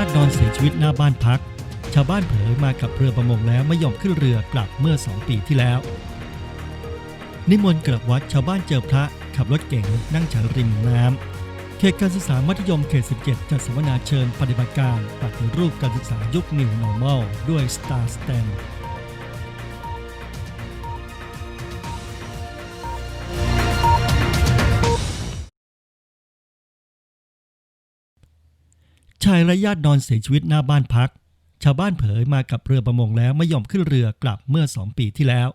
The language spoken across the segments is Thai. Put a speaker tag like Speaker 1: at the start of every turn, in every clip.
Speaker 1: าตินอนเสียชีวิตหน้าบ้านพัก ชาวบ้านเผยมากับเรือประมงแล้วไม่ยอมขึ้นเรือกลับเมื่อสองปีที่แล้ว นิมนต์กลับวัดชาวบ้านเจอพระขับรถเก๋งนั่งฉันริมน้ำเขตการศึกษามัธยมเขต 17 จัดสัมมนาเชิญปฏิบัติการปฏิรูปการศึกษายุคนิวโนมอลด้วย Star Stand ชายและญาตินอนเสียชีวิตหน้าบ้านพัก ชาวบ้านเผยมากับเรือประมงแล้วไม่ยอมขึ้นเรือกลับเมื่อ2ปีที่แล้ว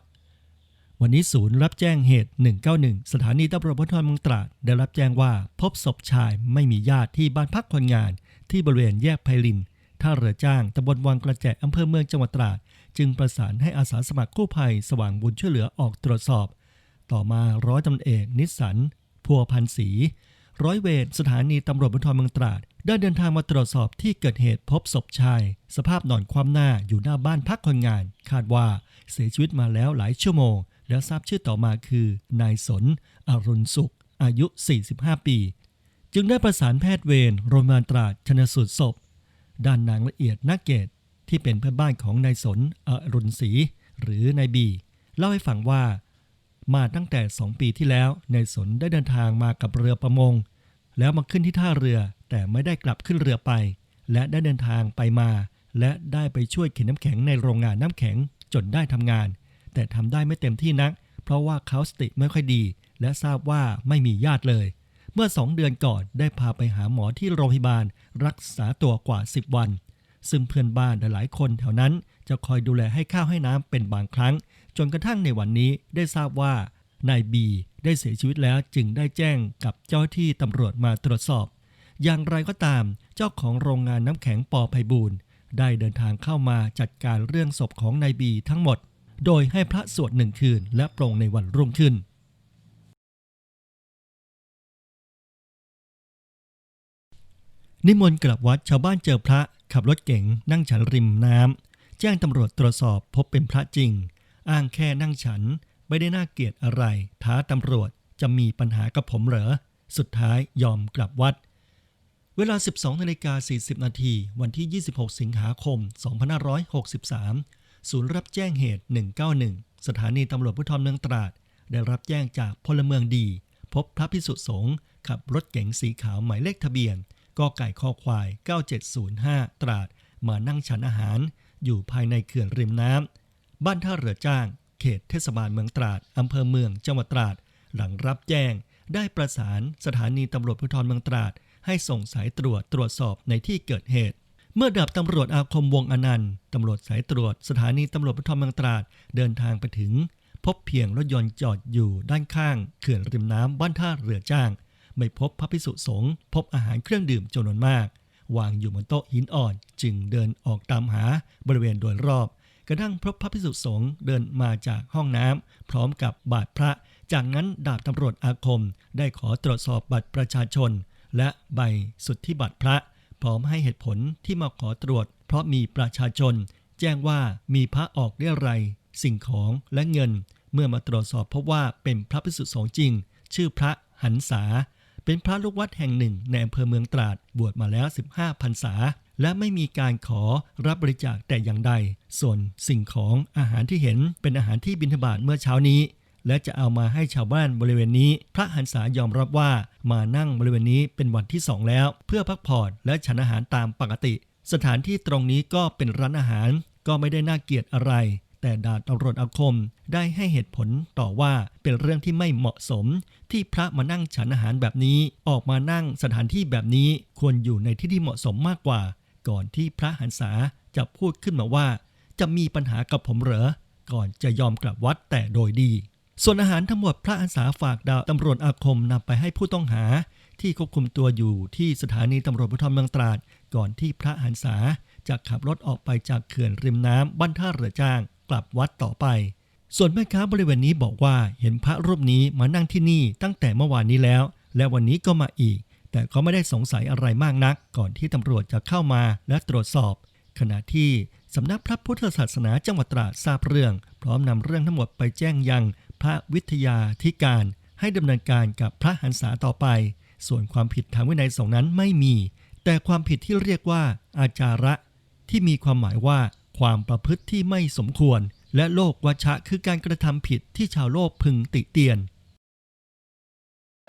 Speaker 1: วันนี้ศูนย์รับแจ้งเหตุ 191 สถานีตำรวจภูธรเมืองตราดได้รับแจ้งว่าพบศพชายไม่มีญาติที่บ้านพักคนงาน ที่บริเวณแยกไพลินท่าเรือจ้างตำบลวังกระแจอำเภอเมืองจังหวัดตราด จึงประสานให้อาสาสมัครกู้ภัยสว่างบุญช่วยเหลือออกตรวจสอบ ต่อมาร้อยตำรวจเอกนิสสันพัวพันศรีร้อยเวรสถานีตำรวจภูธรเมืองตราด ได้เดินทางมาตรวจสอบที่เกิดเหตุพบศพชาย สภาพนอนคว่ำหน้าอยู่หน้าบ้านพักคนงาน คาดว่าเสียชีวิตมาแล้วหลายชั่วโมง แล้วทราบชื่อต่อมาคือนายสน อรุณสุข อายุ 45 ปี จึงได้ประสานแพทย์เวรโรงพยาบาลตราดชนสูตรศพ ด้านนางละเอียดนักเกตที่เป็นเพื่อนบ้านของนายสน อรุณศรีหรือนายบี เล่าให้ฟังว่ามาตั้งแต่ 2 ปีที่แล้วนายสนได้เดินทางมากับเรือประมง แล้วมาขึ้นที่ท่าเรือ แต่ไม่ได้กลับขึ้นเรือไป และได้เดินทางไปมา และได้ไปช่วยเข็นน้ำแข็งในโรงงานน้ำแข็งจนได้ทำงาน แต่ทำได้ไม่เต็มที่นัก เพราะว่าเขาสติไม่ค่อยดี และทราบว่าไม่มีญาติเลย เมื่อสองเดือนก่อนได้พาไปหาหมอที่โรงพยาบาล รักษาตัวกว่า 10 วัน ซึ่งเพื่อนบ้านหลายคนแถวนั้นจะคอยดูแลให้ข้าวให้น้ำเป็นบางครั้ง จนกระทั่งในวันนี้ได้ทราบว่านายบี ได้เสียชีวิตแล้วจึงได้แจ้งกับเจ้าที่ตำรวจมาตรวจสอบ อย่างไรก็ตามเจ้าของโรงงานน้ำแข็งปอไพบูลได้เดินทางเข้ามาจัดการเรื่องศพของนายบีทั้งหมด โดยให้พระสวดหนึ่งคืนและปรงในวันรุ่งขึ้นนิมนต์กลับวัดชาวบ้านเจอพระขับรถเก๋งนั่งฉันริมน้ำแจ้งตำรวจตรวจสอบพบเป็นพระจริง อ้างแค่นั่งฉัน ไม่ได้น่าเกลียดอะไร ท้าตำรวจจะมีปัญหากับผมเหรอ สุดท้ายยอมกลับวัด เวลา 12นาฬิกา40 นาทีวันที่ 26 สิงหาคม 2563 ศูนย์รับแจ้งเหตุ 191 สถานีตำรวจภูธรเมืองตราด ได้รับแจ้งจากพลเมืองดี พบพระพิสุสงฆ์ขับรถเก๋งสีขาวหมายเลขทะเบียนกไก่คอควาย 9705 ตราด มานั่งฉันอาหาร อยู่ภายในเขื่อนริมน้ำบ้านท่าเรือจ้าง เขตเทศบาลเมืองตราดอำเภอเมืองจังหวัดตราด หลังรับแจ้ง ได้ประสานสถานีตำรวจภูธรเมืองตราด ให้ส่งสายตรวจตรวจสอบในที่เกิดเหตุ เมื่อดาบตำรวจอาคมวงอนันต์ตำรวจสายตรวจ สถานีตำรวจภูธรเมืองตราดเดินทางไปถึง พบเพียงรถยนต์จอดอยู่ด้านข้างเขื่อนริมน้ำบ้านท่าเรือจ้าง ไม่พบพระพิสุสงฆ์พบอาหารเครื่องดื่มจำนวนมาก วางอยู่บนโต๊ะหินอ่อนจึงเดินออกตามหาบริเวณโดยรอบ กระทั่งพบพระพิสุสงฆ์เดินมาจากห้องน้ำพร้อมกับบาทพระ จากนั้นดาบตำรวจอาคม ได้ขอตรวจสอบบัตรประชาชน และใบสุทธิบัตรพระ พร้อมให้เหตุผลที่มาขอตรวจ เพราะมีประชาชน แจ้งว่ามีพระออกเรียรัยสิ่งของและเงิน เมื่อมาตรวจสอบพบว่าเป็นพระพิสุสงฆ์จริง ชื่อพระหันษา เป็นพระลูกวัดแห่งหนึ่งในอำเภอเมืองตราดบวชมาแล้ว 15พรรษา และไม่มีการขอรับบริจาคแต่อย่างใด ส่วนสิ่งของอาหารที่เห็นเป็นอาหารที่บิณฑบาตเมื่อเช้านี้ และจะเอามาให้ชาวบ้านบริเวณนี้ พระหันษายอมรับว่ามานั่งบริเวณนี้เป็นวันที่สองแล้ว เพื่อพักผ่อนและฉันอาหารตามปกติ สถานที่ตรงนี้ก็เป็นร้านอาหารก็ไม่ได้น่าเกลียดอะไร แต่ดาบตำรวจอาคมได้ให้เหตุผลต่อว่าเป็นเรื่องที่ไม่เหมาะสม ที่พระมานั่งฉันอาหารแบบนี้ ออกมานั่งสถานที่แบบนี้ควรอยู่ในที่ที่เหมาะสมมากกว่า ก่อนที่พระหันษาจะพูดขึ้นมาว่า จะมีปัญหากับผมเหรอ ก่อนจะยอมกลับวัดแต่โดยดี ส่วนอาหารทั้งหมดพระหันษาฝากดาบตำรวจอาคมนำไปให้ผู้ต้องหา ที่ควบคุมตัวอยู่ที่สถานีตำรวจภูธรเมืองตราด ก่อนที่พระหันษาจะขับรถออกไปจากเขื่อนริมน้ำบ้านท่าเรือจ้าง กลับวัดต่อไป ส่วนแม่ค้าบริเวณนี้บอกว่าเห็นพระรูปนี้มานั่งที่นี่ตั้งแต่เมื่อวานนี้แล้ว และวันนี้ก็มาอีก แต่ก็ไม่ได้สงสัยอะไรมากนัก ก่อนที่ตำรวจจะเข้ามาและตรวจสอบ ขณะที่สำนักพระพุทธศาสนาจังหวัดตราดทราบเรื่อง พร้อมนำเรื่องทั้งหมดไปแจ้งยังพระวิทยาธิการ ให้ดำเนินการกับพระหันษาต่อไป ส่วนความผิดทางวินัยสงนั้นไม่มี แต่ความผิดที่เรียกว่าอาจาระ ที่มีความหมายว่า ความประพฤติที่ไม่สมควร และโลกวัชชะคือการกระทำผิดที่ชาวโลกพึงติเตียน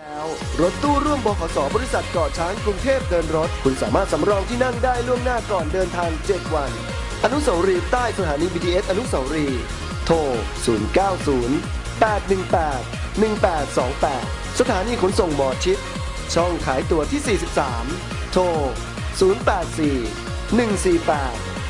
Speaker 2: แล้วรถตู้ร่วมบขสบริษัทเกาะช้างกรุงเทพเดินรถ คุณสามารถสำรองที่นั่งได้ล่วงหน้าก่อนเดินทาง 7 วัน อนุสาวรีย์ใต้สถานี BTS อนุสาวรีย์โทร 090 818 1828 สถานีขนส่งหมอชิดช่องขายตั๋วที่ 43 โทร 084 148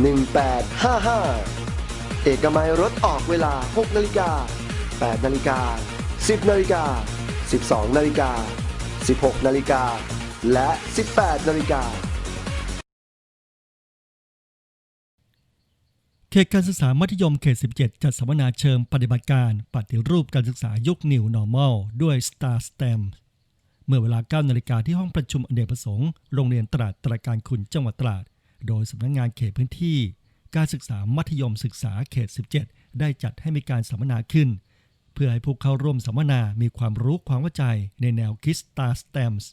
Speaker 2: 1855 เอกมัยรถออกเวลา 6 นาฬิกา 8 นาฬิกา 10 นาฬิกา 12 นาฬิกา 16 นาฬิกา และ 18 นาฬิกา
Speaker 1: เขตการศึกษามัธยมเขต 17 จัดสัมมนาเชิงปฏิบัติการปฏิรูปการศึกษายุค New Normal ด้วย Star STEM เมื่อเวลา 9 นาฬิกาที่ห้องประชุมอเนกประสงค์ โรงเรียนตราดตราการคุณจังหวัดตราด โดยสำนักงงานเขตพื้นที่ การศึกษามัธยมศึกษาเขต 17 ได้จัดให้มีการสัมมนาขึ้น เพื่อให้ผู้เข้าร่วมสัมมนามีความรู้ความเข้าใจในแนวคิด Star STEMs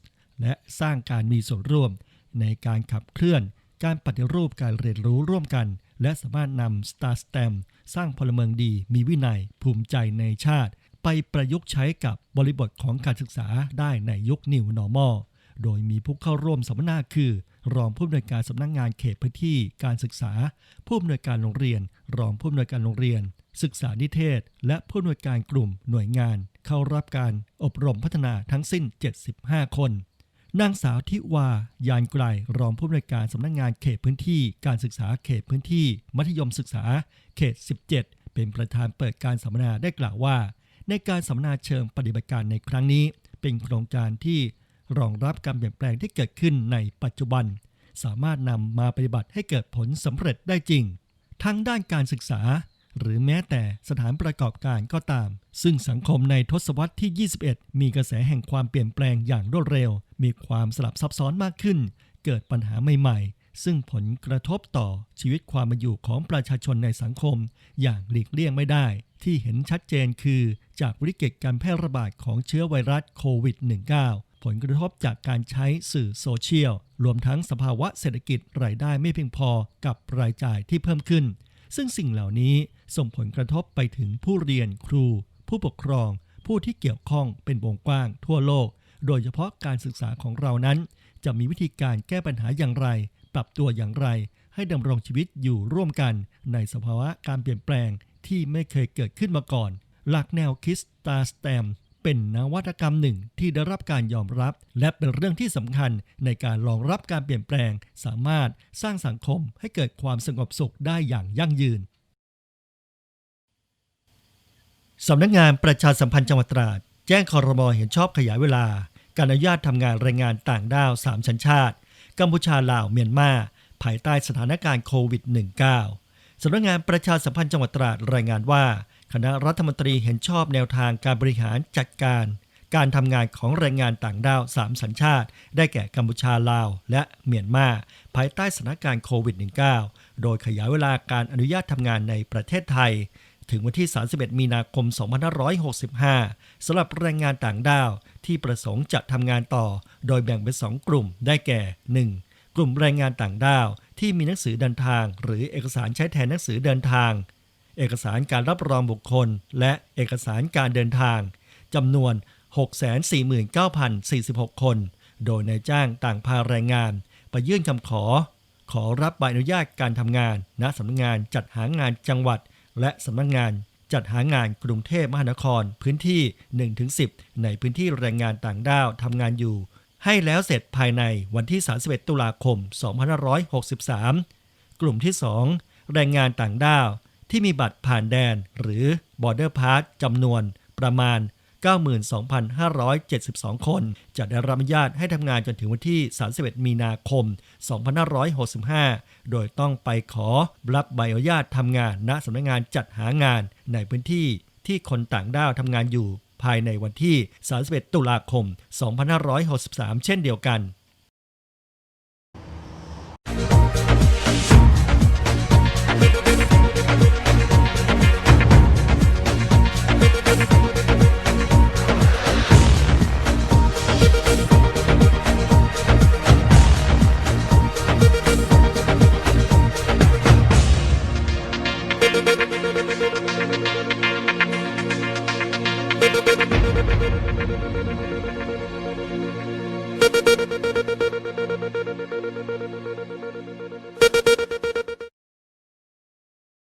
Speaker 1: และสร้างการมีส่วนร่วม ในการขับเคลื่อน การปฏิรูปการเรียนรู้ร่วมกัน และสามารถนำ Star STEM สร้างพลเมืองดีมีวินัย ภูมิใจในชาติ ไปประยุกต์ใช้กับบริบทของการศึกษาได้ในยุค New Normal โดยมีผู้เข้าร่วมสัมมนาคือ รองผู้อำนวยการสำนักงงานเขตพื้นที่การศึกษา ผู้อำนวยการโรงเรียน รองผู้อำนวยการโรงเรียน ศึกษานิเทศ และผู้อำนวยการกลุ่มหน่วยงาน เข้ารับการอบรมพัฒนาทั้งสิ้น 75 คนนางสาวทิวายานไกลรองผู้อำนวยการสำนักงงานเขตพื้นที่ การศึกษาเขตพื้นที่ มัธยมศึกษา เขต 17 เป็นประธานเปิดการสัมมนาได้กล่าวว่า ในการสัมมนาเชิงปฏิบัติการในครั้งนี้ เป็นโครงการที่ รองรับการเปลี่ยนแปลงที่เกิดขึ้นในปัจจุบัน สามารถนำมาปฏิบัติให้เกิดผลสำเร็จได้จริง ทั้งด้านการศึกษา หรือแม้แต่สถานประกอบการก็ตาม ซึ่งสังคมในทศวรรษที่ 21 มีกระแสแห่งความเปลี่ยนแปลงอย่างรวดเร็ว มีความสลับซับซ้อนมากขึ้น เกิดปัญหาใหม่ ๆ ซึ่งผลกระทบต่อชีวิตความเป็นอยู่ของประชาชนในสังคม อย่างหลีกเลี่ยงไม่ได้ ที่เห็นชัดเจนคือจากวิกฤตการแพร่ระบาดของเชื้อไวรัสโควิด -19 ผลกระทบจากการใช้สื่อโซเชียล รวมทั้งสภาวะเศรษฐกิจรายได้ไม่เพียงพอกับรายจ่ายที่เพิ่มขึ้น ซึ่งสิ่งเหล่านี้ส่งผลกระทบไปถึงผู้เรียนครู ผู้ปกครอง ผู้ที่เกี่ยวข้องเป็นวงกว้างทั่วโลก โดยเฉพาะการศึกษาของเรานั้น จะมีวิธีการแก้ปัญหาอย่างไร ปรับตัวอย่างไร ให้ดำรงชีวิตอยู่ร่วมกัน ในสภาวะการเปลี่ยนแปลงที่ไม่เคยเกิดขึ้นมาก่อน หลักแนวคิด Star STEM เป็นนวัตกรรมหนึ่งที่ได้รับการยอมรับ และเป็นเรื่องที่สำคัญในการรองรับการเปลี่ยนแปลง สามารถสร้างสังคมให้เกิดความสงบสุขได้อย่างยั่งยืนสำนักงานประชาสัมพันธ์จังหวัดตราด แจ้งคอรมอเห็นชอบขยายเวลา การอนุญาตทำงานแรงงานต่างด้าว3ชัญชาติ กัมพูชาลาวเมียนมาภายใต้สถานการณ์โควิด -19 สำนักงานประชาสัมพันธ์จังหวัดตราดรายงานว่า คณะรัฐมนตรีเห็นชอบแนวทางการบริหารจัดการ การทำงานของแรงงานต่างด้าว3สัญชาติ ได้แก่กัมพูชาลาว และเมียนมาภายใต้สถานการณ์โควิด -19 โดยขยายเวลาการอนุญาตทำงานในประเทศไทย ถึงวันที่ 31 มีนาคม 2565สำหรับแรงงานต่างด้าวที่ประสงค์จะทำงานต่อ โดยแบ่งเป็น 2 กลุ่มได้แก่ 1. กลุ่มแรงงานต่างด้าวที่มีหนังสือเดินทาง หรือเอกสารใช้แทนหนังสือเดินทาง เอกสารการรับรองบุคคล และเอกสารการเดินทางจำนวน 649,046 คน โดยนายจ้างต่างพาแรงงาน ไปยื่นคำขอ ขอรับใบอนุญาตการทำงาน ณสำนักงานจัดหางานจังหวัด และสำนักงานจัดหางานกรุงเทพมหานครพื้นที่ 1-10 ในพื้นที่แรงงานต่างด้าวทำงานอยู่ ให้แล้วเสร็จภายในวันที่ 31 ตุลาคม 2563 กลุ่มที่ 2 แรงงานต่างด้าว ที่มีบัตรผ่านแดนหรือ border pass จำนวนประมาณ 92,572 คน จะได้รับอนุญาตให้ทำงานจนถึงวันที่ 31 มีนาคม 2565 โดยต้องไปขอรับใบอนุญาตทำงานณสำนักงานจัดหางานในพื้นที่ที่คนต่างด้าวทำงานอยู่ภายในวันที่ 31 ตุลาคม 2563 เช่นเดียวกัน